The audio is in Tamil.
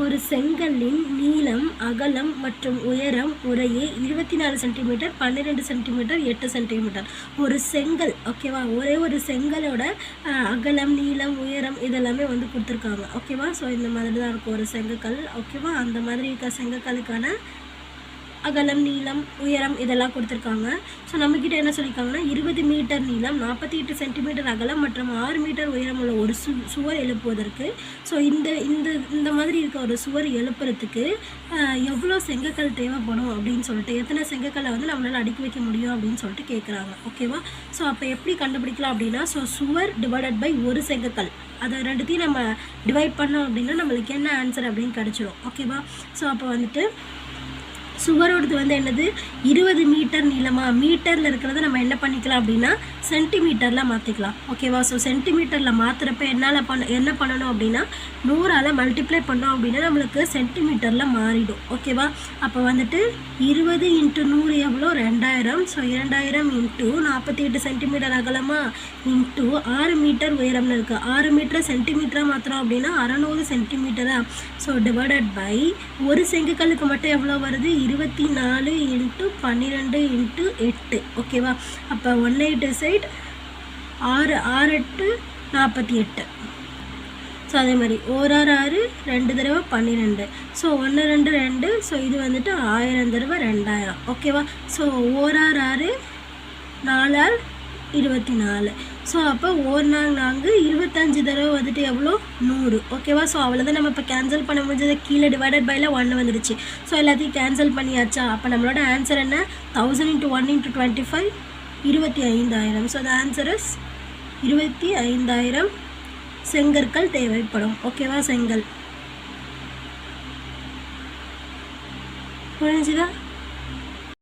ஒரு செங்கல்லின் நீளம் அகலம் மற்றும் உயரம் முறையே இருபத்தி நாலு சென்டிமீட்டர் பன்னிரெண்டு சென்டிமீட்டர் எட்டு சென்டிமீட்டர் ஒரு செங்கல் ஓகேவா ஒரே ஒரு செங்கலோட அகலம் நீளம் உயரம் இதெல்லாமே வந்து கொடுத்துருக்காங்க. ஓகேவா ஸோ இந்த மாதிரி தான் இருக்கும் ஒரு செங்கக்கல் ஓகேவா அந்த மாதிரி இருக்க செங்கக்கல்லுக்கான அகலம் நீளம் உயரம் இதெல்லாம் கொடுத்துருக்காங்க. ஸோ நம்மக்கிட்ட என்ன சொல்லியிருக்காங்கன்னா இருபது மீட்டர் நீளம் நாற்பத்தி எட்டு சென்டிமீட்டர் அகலம் மற்றும் ஆறு மீட்டர் உயரம் உள்ள ஒரு சு சுவர் எழுப்புவதற்கு. ஸோ இந்த இந்த இந்த மாதிரி இருக்க ஒரு சுவர் எழுப்புறதுக்கு எவ்வளோ செங்கக்கல் தேவைப்படும் அப்படின்னு சொல்லிட்டு எத்தனை செங்கக்கல்லை வந்து நம்மளால் அடுக்கி வைக்க முடியும் அப்படின்னு சொல்லிட்டு கேட்குறாங்க ஓகேவா ஸோ அப்போ எப்படி கண்டுபிடிக்கலாம் அப்படின்னா ஸோ சுவர் டிவைடட் பை ஒரு செங்கக்கல் அதை ரெண்டுத்தையும் நம்ம டிவைட் பண்ணோம் அப்படின்னா நம்மளுக்கு என்ன ஆன்சர் அப்படின்னு கிடச்சிரும். ஓகேவா ஸோ அப்போ வந்துட்டு சுவரோடது வந்து என்னது? இருபது மீட்டர் நீளமாக மீட்டரில் இருக்கிறத நம்ம என்ன பண்ணிக்கலாம் அப்படின்னா சென்டிமீட்டரில் மாற்றிக்கலாம் ஓகேவா ஸோ சென்டிமீட்டரில் மாற்றுறப்ப என்னால் பண்ண என்ன பண்ணணும் அப்படின்னா நூறால் மல்டிப்ளை பண்ணோம் அப்படின்னா நம்மளுக்கு சென்டிமீட்டரில் மாறிடும். ஓகேவா அப்போ வந்துட்டு இருபது இன்ட்டு நூறு எவ்வளோ? ரெண்டாயிரம். ஸோ இரண்டாயிரம் இன்ட்டு நாற்பத்தி எட்டு சென்டிமீட்டர் அகலமா? இன்ட்டு ஆறு மீட்டர் உயரம்னு இருக்குது ஆறு மீட்டர் சென்டிமீட்டராக மாத்திரம் அப்படின்னா அறநூறு சென்டிமீட்டராக ஸோ டிவைடட் பை ஒரு செங்கக்கல்லுக்கு மட்டும் எவ்வளோ வருது? இருபத்தி நாலு இன்ட்டு பன்னிரெண்டு இன்ட்டு எட்டு. ஓகேவா அப்போ ஒன் எயிட் சைட் ஆறு ஆறு எட்டு நாற்பத்தி எட்டு. ஸோ அதே மாதிரி ஓராறு ஆறு ரெண்டு தடவை பன்னிரெண்டு. ஸோ ஒன்று ரெண்டு ரெண்டு. ஸோ இது வந்துட்டு ஆயிரம் தடவை ரெண்டாயிரம். ஓகேவா ஸோ ஓராறு ஆறு நாலால் இருபத்தி நாலு. ஸோ அப்போ ஒரு நாள் நான்கு இருபத்தஞ்சு தடவை வந்துட்டு எவ்வளோ? நூறு. ஓகேவா ஸோ அவ்வளோதான் நம்ம இப்போ கேன்சல் பண்ண முடிஞ்சது. கீழே டிவைடட் பைல ஒன்று வந்துடுச்சு ஸோ எல்லாத்தையும் கேன்சல் பண்ணியாச்சா? அப்போ நம்மளோட ஆன்சர் என்ன? Thousand into one into twenty five இருபத்தி ஐந்தாயிரம். ஸோ த ஆன்சர் இஸ் இருபத்தி ஐந்தாயிரம் செங்கற்கள் தேவைப்படும். ஓகேவா செங்கல்? புரிஞ்சுதா?